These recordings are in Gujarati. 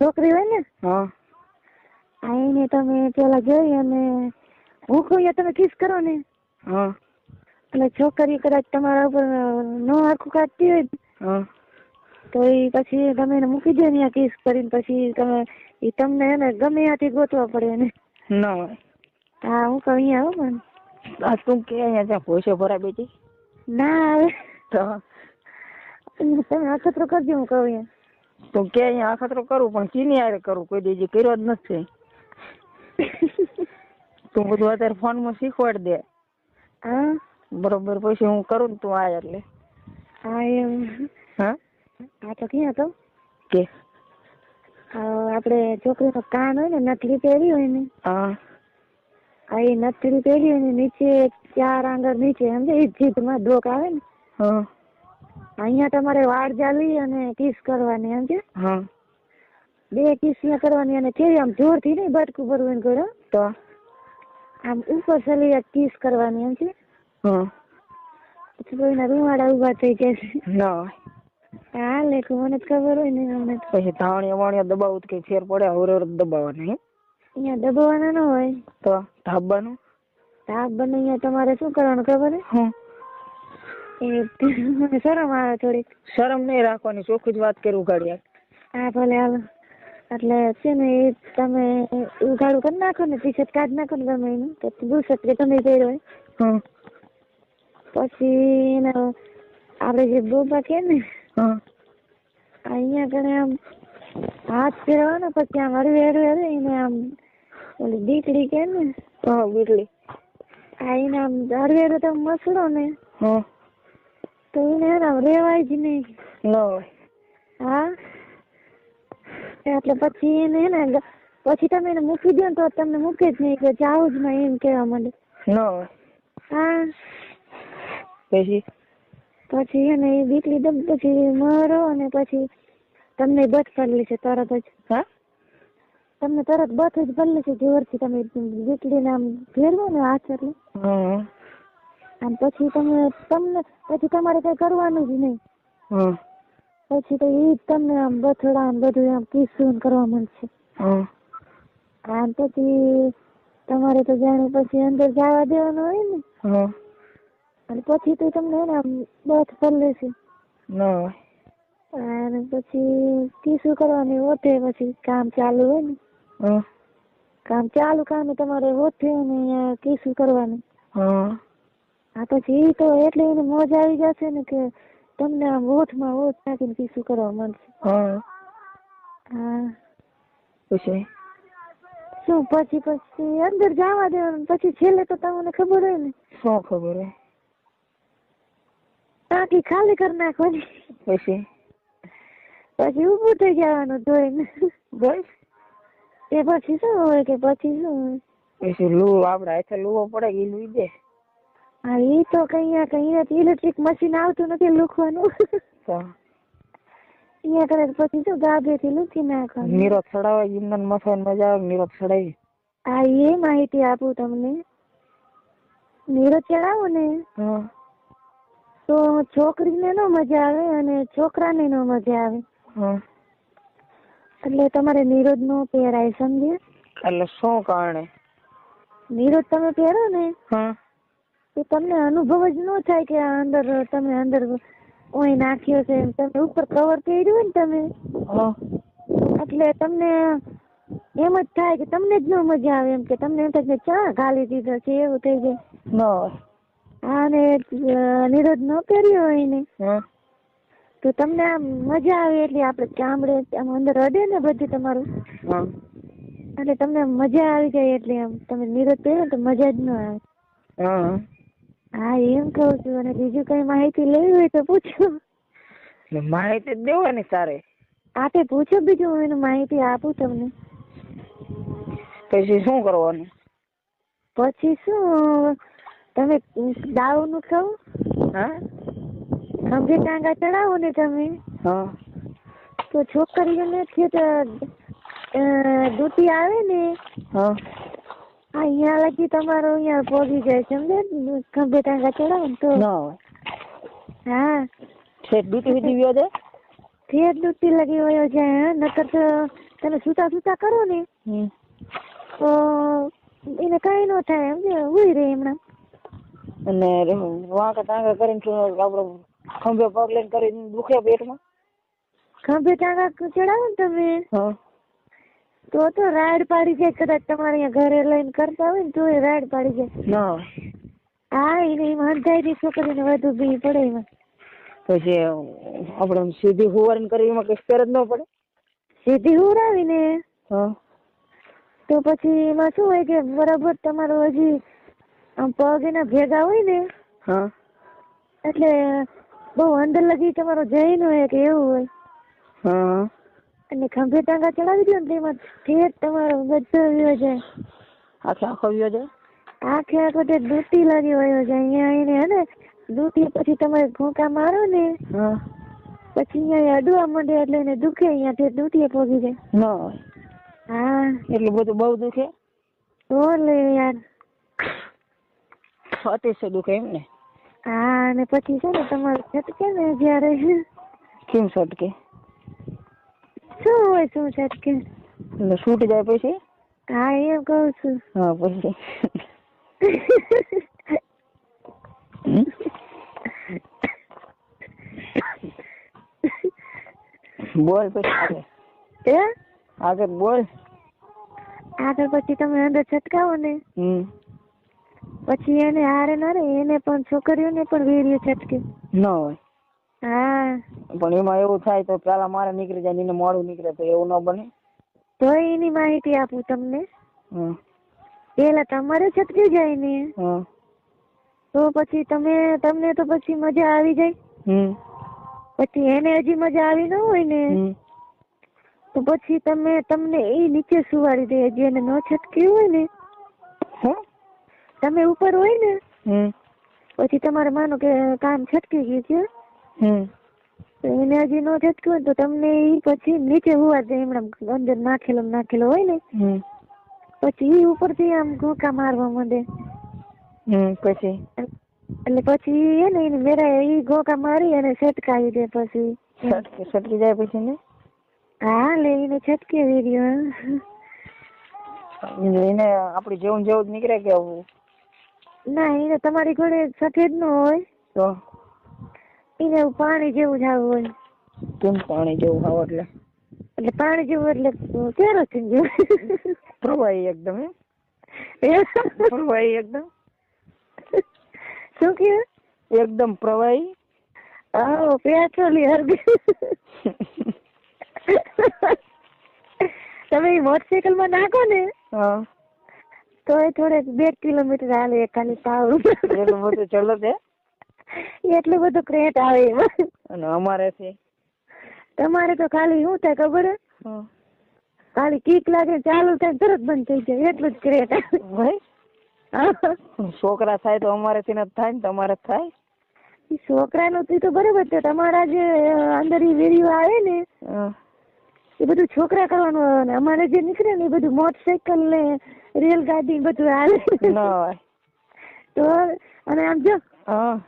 છોકરી હોય ને? હા. આઈને તમે પેલા જોઈ અને હું કહું તમે કિસ કરો ને. હા. એટલે છોકરી કદાચ તમારા ઉપર નો આખું કાઢતી હોય હા. તો એ પછી તમે એને મૂકી દો ને કિસ કરીને પછી તમે એ તમને એને ગમે ત્યાંથી ગોતવા પડે ને ના હા હું કહું અહીંયા આવો પણ. આ તું કે અહીંયા ત્યાં ભોસો ભરા બેટી? ના આવે. તો? તમે અખતરો કરજો હું કહું અહીંયા. તું કે અહીંયા અખતરો કરું પણ ચીની હારે કરું કોઈ દેજે કર્યો જ નથી. તું બધું અત્યારે ફોનમાં શીખવાડ દે. હા? બરોબર પછી હું કરું ને તું આય એટલે. હા એમ. હા? આ તો ક્યાં તો? કે? આ આપણે છોકરીનો કાન હોય ને નથલી પહેરી હોય ને? હા. આ એ નથલી પહેરી હોય ને નીચે ચાર આંગળ નીચે સમજે એ જીભમાં ડોક આવે ને? હા. અહીંયા તમારે વાળ જાલી અને કિસ કરવાની સમજે હા. બે કિસ ત્યાં કરવાની અને કેવી આમ જોરથી નહીં બટકું ભરવું કરો તો? આમ ઉપર ચલી કિસ કરવાની એમ છે પછી કોઈના રૂવાડા ઊભા થઈ જશે ના. હા લેખું મને જ ખબર હોય ને અમને પછી ધાણિયા વાણિયા દબાવું કઈ ફેર પડે હવરે હવરે દબાવવાની અહીંયા દબાવવાના ન હોય. તો? ધાબવાનું ધાબ બને અહીંયા તમારે શું કરવાનું ખબર હે? મને શરમ આવે થોડીક. શરમ નહીં રાખવાની ચોખ્ખી જ વાત કરું ઉગાડ્યા હા ભલે હાલો. એટલે છે ને એ તમે ઉઘાડું કરી નાખો ને ટી શર્ટ કાઢી નાખો ને ગમે એનું તો બુશર્ટ કે તમે પહેર્યો હોય. પછી એનો આપણે જે બોબા કે ને અહીંયા કણે આમ હાથ ફેરવાનો પછી આમ હરવે હરવે એને આમ ઓલી દીકડી કે ને હા બીટલી આ એને આમ હરવે હરવે તમે મસડો ને. હા. તો એને હે ને આમ રેવાય જ નહીં. ન હા? એટલે પછી એને ને પછી તમે એને મૂકી દો તો તમને મૂકે જ નહીં કે જાવ જ નહીં એમ કહેવા માંડે. નો હા? પછી? પછી એને એ દીકરી દમ પછી મરો અને પછી તમને બથ કરી લેશે તરત જ. હા? તમને તરત બથ જ ભરી લેશે જોરથી તમે દીકરીને આમ ફેરવો ને હાથ એટલે. હા આમ પછી તમે તમને પછી તમારે કઈ કરવાનું જ નહીં. પછી તો એ તમને આમ બથડા ને બધું આમ કિસ્સું કરવા માંડશે. અને પછી તમારે તો જાણે પછી અંદર જવા દેવાનું હોય ને. અને પછી તો તમને એને આમ બથ પર લેશે અને પછી કિસ્સું કરવાની ઓઠે પછી કામ ચાલુ હોય ને. કામ ચાલુ કામ તમારે ઓઠે અને કિસ્સું કરવાનું. હા પછી એ તો એટલે એને મોજ આવી જશે ને કે તમને આમ ઓઠમાં ઓઠ નાખીને પીસું કરવા મળશે હા. હા. પછી? શું પછી પછી અંદર જવા દેવાનું? પછી છેલ્લે તો તમને ખબર હોય ને. શું ખબર હોય? ટાંકી ખાલી કરી નાખવાની. પછી? પછી ઊભું થઈ જવાનું જોઈને બસ. એ પછી શું હોય કે પછી શું હોય? પછી લૂ આપડે હાથે લૂવો પડે એ લુઈ દે. હા એ તો કઈ કઈ ઇલેક્ટ્રિક મશીન આવતું નથી લૂખવાનું. અહીંયા કરે પછી શું ગાભેથી લૂકી નાખવાનું? નીરો ચડાવે ઇંધન મસાન મજા આવે નીરો ચડાવી હા એ માહિતી આપું તમને. નીરો ચડાવો ને. તો છોકરીને નો મજા આવે અને છોકરાને નો મજા આવે. એટલે તમારે નીરોજ નો પહેરાય સમજે એટલે શું કારણે? નીરજ તમે પહેરો ને? હા. તો તમને અનુભવ જ ન થાય કે આ અંદર તમે અંદર ઓય નાખ્યો છે તમે ઉપર કવર કર્યું હોય ને તમે? એટલે તમને એમ જ થાય કે તમને જ ન મજા આવે એમ કે તમને એમ થાય કે ચા ગાલી દીધો છે એવું થઈ જાય. હા ને નિરોધ ન કર્યો હોય ને તો તમને આમ મજા આવે એટલે આપણે ચામડે આમ અંદર અડે ને બધું તમારું. એટલે તમને મજા આવી જાય એટલે આમ તમે નિરોધ કર્યો તો મજા જ ન આવે. હા એમ કહું છું. અને બીજું કઈ માહિતી લેવી હોય તો પૂછો. માહિતી જ દેવાની તારે. આપે પૂછો બીજું હું એનું માહિતી આપું તમને. પછી શું કરવાનું? પછી શું તમે દાવનું ખાવ? હા? ખંભે ટાંગા ચડાવો ને તમે. હા. તો છોકરીઓને છે તો દૂતી આવે ને હા. અહીંયા લગી તમારો અહીંયા પહોંચી જાય સમજે ખંભે ટાંગા ચડાવો ને તો. ના હોય. હા. ઠેઠ ડૂટી વીટી વ્યો છે? ઠેઠ ડૂટી લગી વયો છે નકર તો તમે સુતા સુતા કરો ને. તો એને કઈ ન થાય સમજે ઉઈ રહે હમણાં. અને વાંકા ટાંકા કરીને શું આપડે ખંભે પગ લઈને કરીને દુખે પેટમાં. ખંભે ટાંગા ચડાવો ને તમે. હા. તો તો રાડ પાડી જાય કદાચ તમારે અહીંયા ઘરે લઈને કરતા હોય ને તો એ રાડ પાડી જાય. ના. હા એને એમાં અંધારી છોકરીને વધુ બી પડે એમાં. પછી આપણે સીધી હુવારીને કરી એમાં કઈ ફેર જ ન પડે? સીધી ઉડાવીને હા. તો પછી એમાં શું હોય કે બરાબર તમારો હજી આમ પગ એના ભેગા હોય ને હા. એટલે બહુ અંદર લગી તમારો જઈ ન હોય કે એવું હોય. હા. અને ખંભે ટાંગા ચડાવી દો ને એમાં ઠેર તમારો બધો વયો જાય. આખે આખો વ્યો જાય? આખે આખો તે દૂતી લાગી વયો જાય. અહીંયા આવીને હે ને દૂતી પછી તમે ભૂંકા મારો ને પછી અહીંયા અડવા માંડે એટલે એને દુખે અહીંયા તે દૂતીએ પોગી જાય. હા. એટલું બધું બહુ દુખે? તો લે યાર. અતિશય દુખે એમ ને? હા અને પછી છે ને તમારું છટકે ને જ્યારે. કેમ સટકે શું હોય શું છટકે એટલે છૂટ જાય પછી? હા એમ કહું છું. હા પછી. બોલ પછી આગળ. હે? આગળ બોલ. આગળ પછી તમે અંદર છટકાવો ને. હમ. પછી એને હારે ના રે એને પણ છોકરીઓને પણ વીર્ય છટકે. ન હોય. હા. પણ એમાં એવું થાય તો પેલા મારે નીકળી જાય એને મોડું નીકળે તો એવું ન બને. તો એની માહિતી આપું તમને. પેલા તમારે છટકી જાય ને તો પછી તમે તમને તો પછી મજા આવી જાય. પછી એને હજી મજા આવી ન હોય ને તો પછી તમે તમને એ નીચે સુવાડી દે હજી એને ન છટકી હોય ને. હે? તમે ઉપર હોય ને પછી તમારે માનો કે કામ છટકી ગયું છે. એને હજી નો છટક્યું હોય તો તમને ઈ પછી નીચે હોવા દે એમણે અંદર નાખેલો નાખેલો હોય ને પછી પછી ઈ ઉપરથી આમ ઘોંકા મારવા માંડે. પછી? એટલે પછી એ ને એને મેરા ઈ ઘોંકા મારી અને છટકાવી દે પછી. સટકી જાય પછી ને? હા લે એને છટકી વીડિયો એને આપડી જેવું જેવું જ નીકળે કે આવું? ના એને તમારી ઘોડે સફેદ નો હોય. તો? એને પાણી જેવું જ આવું હોય. કેમ પાણી જેવું ખાવ એટલે? એટલે પાણી જેવું એટલે કેરોસીન જેવું. પ્રવાહી એકદમ? પ્રવાહી એકદમ? શું કે એકદમ પ્રવાહી આવો પેટ્રોલી હરગી તમે મોટરસાયકલમાં નાખો ને હા. તો એ થોડેક બે કિલોમીટર હાલે ખાલી પાવ રૂપિયા ચલો તે એટલું બધું ક્રેટ આવે એમાં. અને અમારે છે. તમારે તો ખાલી શું થાય ખબર? હે? ખાલી કીક લાગે ચાલુ થાય તરત બંધ થઈ જાય એટલું જ ક્રેટ આવે. છોકરા થાય તો અમારેથી ન થાય ને તમારે થાય? છોકરાનું તો બરોબર છે તમારા જે અંદર વીડિયો આવે ને એ બધું છોકરા કરવાનું આવે ને અમારે જે નીકળે ને એ બધું મોટરસાયકલ ને રેલગાડી બધું ન આવે હોય. તો અને આમ જો. હા.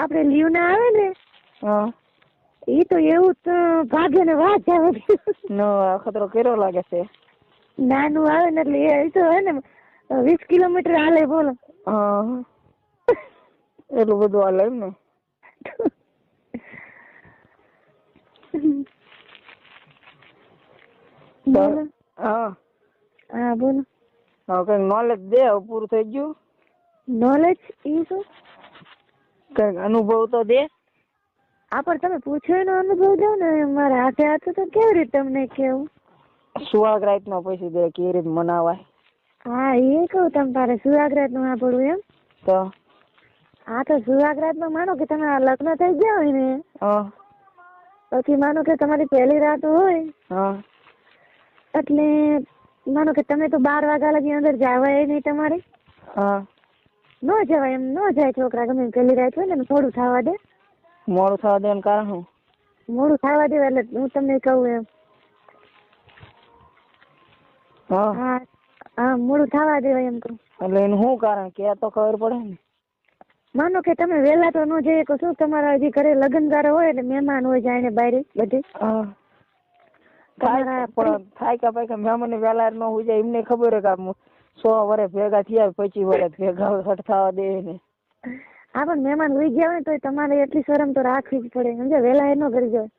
આપણે લીવ ના આવે ને એ તો એવું તો ભાગે ને વાત આવે. નો ખતરો કેરો લાગે છે. નાનું આવે ને એટલે એ તો હે ને વીસ કિલોમીટર હાલે બોલો. હા. એટલું બધું હાલે એમ ને. બોલો. હા. હા બોલો. હવે કઈ નોલેજ દે પૂરું થઈ ગયું. નોલેજ એ શું? કંઈક અનુભવ તો દે. આ પણ તમે પૂછો એનો અનુભવ દો ને મારા હાથે હાથે તો કેવી રીતે તમને કેવું? સુહાગ રાત નો પછી દે કેવી રીતે મનાવાય. હા એ કહું તમ તારે સુહાગરાતનું સાંભળવું એમ. તો? હા તો સુહાગરાતમાં માનો કે તમે લગ્ન થઈ ગયા હોય ને હા. પછી માનો કે તમારી પહેલી રાત હોય. હા. એટલે માનો કે તમે તો બાર વાગ્યા લગી અંદર જવાય નહીં તમારે. હા. ન જવાય એમ ન જાય છોકરા ગમે પેલી રાત હોય ને એમ થોડું થવા દે. મોડું થવા દેવાનું કારણ હું મોડું થવા દે એટલે હું તમને કહું એમ. હા. મોડું થવા દેવાય એમ કહું. એટલે એનું શું કારણ? કે તો ખબર પડે ને. માનો કે તમે વેલા તો ન જઈએ શકો શું તમારા હજી ઘરે લગ્નગારો હોય એટલે મહેમાન હોય ને બારે બધે? હા. થાય પણ થાય કે ભાઈ કે મહેમાન વેલા ન હોય જાય એમને ખબર હોય કે આમ સો વર્ષ ભેગા થયા પચીસ વર્ષ ભેગા હટ દે ને. હા પણ મહેમાન ઉઈ ગયા હોય તો તમારે એટલી શરમ તો રાખવી જ પડે. સમજે વેલા એ ન કરી જાય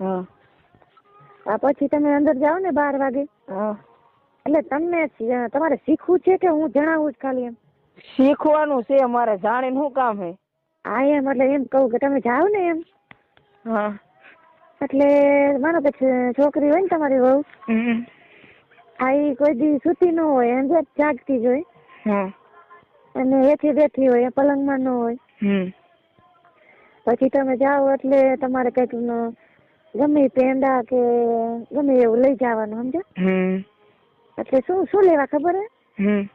હા આ પછી તમે અંદર જાઓ ને બાર વાગે. હા. એટલે તમને તમારે શીખવું છે કે હું જણાવું જ ખાલી એમ? શીખવાનું છે મારે જાણીને શું કામ હે? હા એમ. એટલે એમ કહું કે તમે જાઓ ને એમ. હા. એટલે માનો કે છોકરી હોય ને તમારી વહુ. આ કોઈ દી સૂતી ન હોય એમ જ જાગતી જ હોય. હા. અને એથી બેઠી હોય પલંગમાં ન હોય. પછી તમે જાઓ એટલે તમારે કંઈક ન- ગમે પેંડા કે ગમે એવું લઈ જવાનું સમજો? એટલે શું શું લેવા ખબર હે? હમ.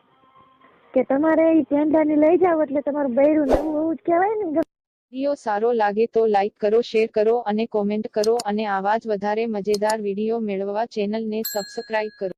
કે તમારે એ પેંડા ને લઈ જાવ એટલે તમારું બૈરું નવું એવું જ કહેવાય ને વીડિયો સારો લાગે તો લાઈક કરો શેર કરો અને કોમેન્ટ કરો અને આવા જ વધારે મજેદાર વીડિયો મેળવવા ચેનલને સબસ્ક્રાઇબ કરો.